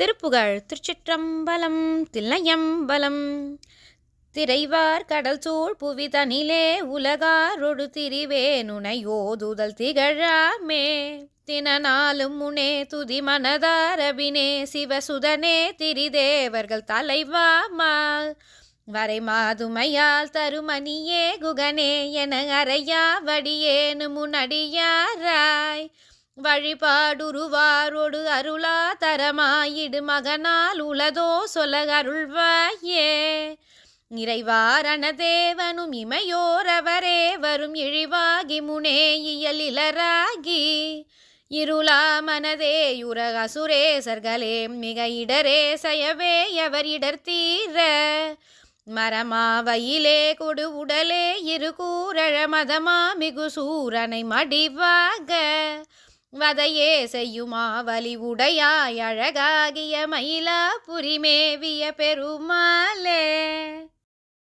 திருப்புகழ் திருச்சிற்றம்பலம் தில்லையம்பலம். திரைவார் கடல் சூழ் புவி தனிலே உலகாரொடு திரிவே நுனையோதுதல் திகழாமே. தினநாளும் முனே துதி மனதாரபினே சிவசுதனே திரிதேவர்கள் தலைவாமா வரை மாதுமையால் தருமணியே குகனே என அறையா வடியேனு முன்னடியாராய் வழிபாடுருவாரொடு அருளா தரமாயிடு மகனால் உளதோ சொல அருள்வாயே. நிறைவாரண தேவனும் இமையோரவரே வரும் இழிவாகி முனே இயலிலராகி இருளா மனதே யுரக சுரேசர்களே மிக இடரே சயவே அவர் இடர் தீர. மரமாவையிலே கொடு உடலே இரு கூரழ மதமா மிகு சூரனை மடிவாக. வதையே செய்யுமா? வலி உடையாய் அழகாகிய மயிலா புரிமேவிய பெருமாளே.